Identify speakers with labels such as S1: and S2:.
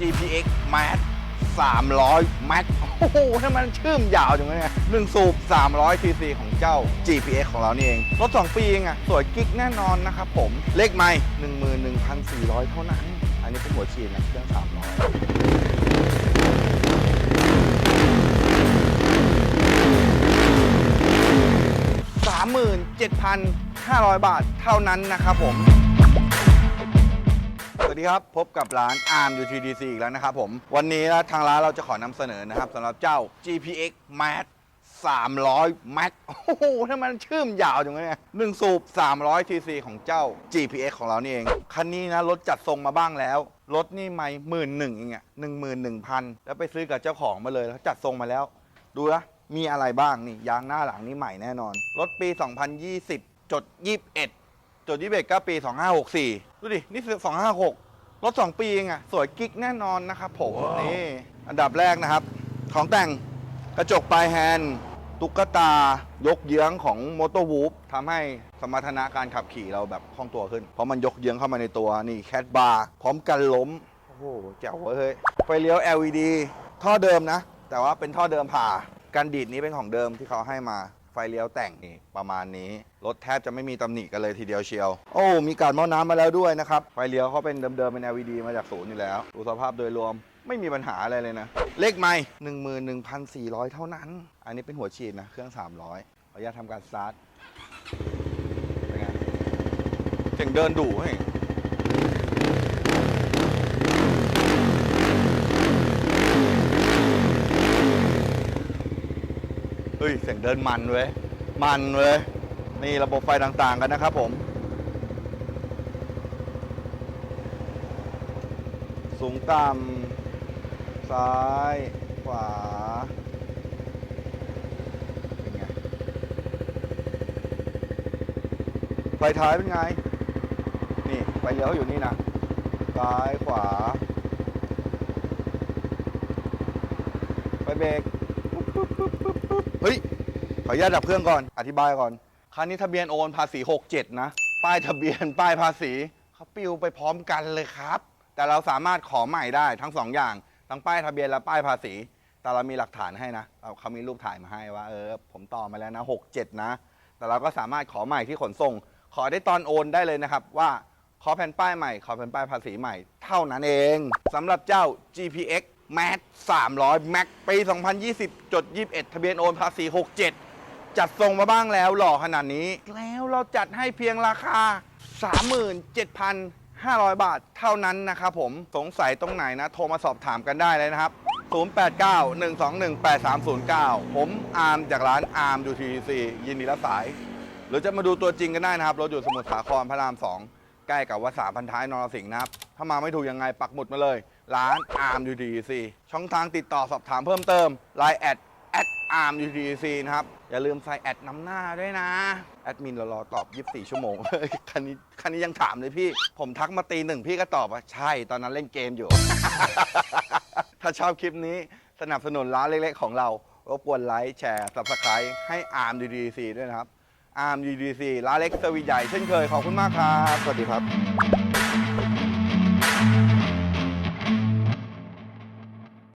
S1: GPX Max 300 Max โอ้โหถ้ามันชื่อมยาวจังเลยเนี่ยหนึ่งสูบ300 cc ของเจ้า GPX ของเรานี่เอง รถ 2 ปีเองอะสวยกิ๊กแน่นอนนะครับผม เลขไม่11,400 เท่านั้น อันนี้เป็นหัวฉีดนะเครื่อง 300 37,500 บาทเท่านั้นนะครับผม สวัสดีครับ พบกับร้าน ARM UTDC อีกแล้วนะครับผม วันนี้นะทางร้านเราจะขอนำเสนอนะครับสำหรับเจ้า GPX Max 300 Max โอ้โหถ้ามันชื่อมยาวจังเลยเนี่ยหนึ่งสูบ 300 cc ของเจ้า GPX ของเรานี่เอง คันนี้นะ รถจัดทรงมาบ้างแล้ว รถนี่ไม่หมื่นหนึ่งเองอะหนึ่งหมื่นหนึ่งพันแล้วไปซื้อกับเจ้าของมาเลยแล้วจัดทรงมาแล้ว ดูนะ มีอะไรบ้างนี่ ยางหน้าหลังนี่ใหม่แน่นอน รถปี 2020 จด 21 จด21ก็ปี2564ดูดิ นี่คือ256รถ2ปีเองอะสวยกิ๊กแน่นอนนะครับผมนี่อันดับแรกนะครับ ของแต่งกระจกปลายแฮนด์ตุ๊กตายกเยื้องของมอเตอร์วูฟทำให้สมรรถนะการขับขี่เราแบบคล่องตัวขึ้น เพราะมันยกเยื้องเข้ามาในตัวนี่แคทบาร์พร้อมกันล้ม โอ้โหแจ๋วเว้ยเฮ้ยไฟเลี้ยว LED ท่อเดิมนะ แต่ว่าเป็นท่อเดิมผ่า การดีดนี้เป็นของเดิมที่เขาให้มา ไฟเลี้ยวแต่งนี่ประมาณนี้รถแทบจะไม่มีตำหนิกันเลยทีเดียวเชียว โอ้มีการหม้อน้ำมาแล้วด้วยนะครับไฟเลี้ยวเขาเป็นเดิมๆเป็น LED มาจากศูนย์อยู่แล้วดูสภาพโดยรวมไม่มีปัญหาอะไรเลยนะ เลขไม่หนึ่งหมื่นหนึ่งพันสี่ร้อยเท่านั้น อันนี้เป็นหัวฉีดนะ เครื่อง300ขออนุญาตทำการสตาร์ทเป็นไงเสียงเดินดุเฮ้ย เฮ้ยเสียงเดินมันเว้ยมันเว้ยนี่ระบบไฟต่างๆกันนะครับผมสูงต่ำซ้ายขวาเป็นไงไฟท้ายเป็นไง นี่ไฟเลี้ยวอยู่นี่นะซ้ายขวาไฟเบรก เฮ้ย ขออนุญาตดับเครื่องก่อน อธิบายก่อน คันนี้ทะเบียนโอนภาษี 67 นะ ป้ายทะเบียน ป้ายภาษีเขาปิวไปพร้อมกันเลยครับ แต่เราสามารถขอใหม่ได้ทั้งสองอย่าง ทั้งป้ายทะเบียนและป้ายภาษี แต่เรามีหลักฐานให้นะเราเขามีรูปถ่ายมาให้ว่า เออ ผมต่อมาแล้วนะ 67 นะ แต่เราก็สามารถขอใหม่ที่ขนส่ง ขอได้ตอนโอนได้เลยนะครับว่า ขอแผ่นป้ายใหม่ ขอแผ่นป้ายภาษีใหม่ เท่านั้นเองสำหรับเจ้า GPX Max 300 Max ปี 2020 จด 21 ทะเบียนโอนภาษี 67 จัดส่งมาบ้างแล้วหล่อขนาดนี้ แล้วเราจัดให้เพียงราคา 37,500 บาทเท่านั้นนะครับผมสงสัยตรงไหนนะ โทรมาสอบถามกันได้เลยนะครับ 089-121-8309 ผมอาร์มจากร้านอาร์มดูทีซียินดีรับสาย หรือจะมาดูตัวจริงกันได้นะครับ รถอยู่สมุทรสาครพระราม 2 ใกล้กับวัดสาพันท้ายนรสิงห์นะครับ ถ้ามาไม่ถูกยังไงปักหมุดมาเลย ร้านอาร์มยูทีซีช่องทางติดต่อสอบถามเพิ่มเติม Line แอดแอดอาร์มยูทีซีนะครับ อย่าลืมใส่แอดนำหน้าด้วยนะ แอดมินรารอตอบ 24 ชั่วโมง คันนี้คันนี้ยังถามเลยพี่ ผมทักมาตีหนึ่งพี่ก็ตอบว่าใช่ตอนนั้นเล่นเกมอยู่ ถ้าชอบคลิปนี้สนับสนุนร้านเล็กๆของเรารบกวนไลค์แชร์ subscribe ให้อาร์มดีดีซีด้วยนะครับ อาร์มดีดีซีร้านเล็กเซอร์วิสใหญ่เช่นเคยขอบคุณมากครับ สวัสดีครับ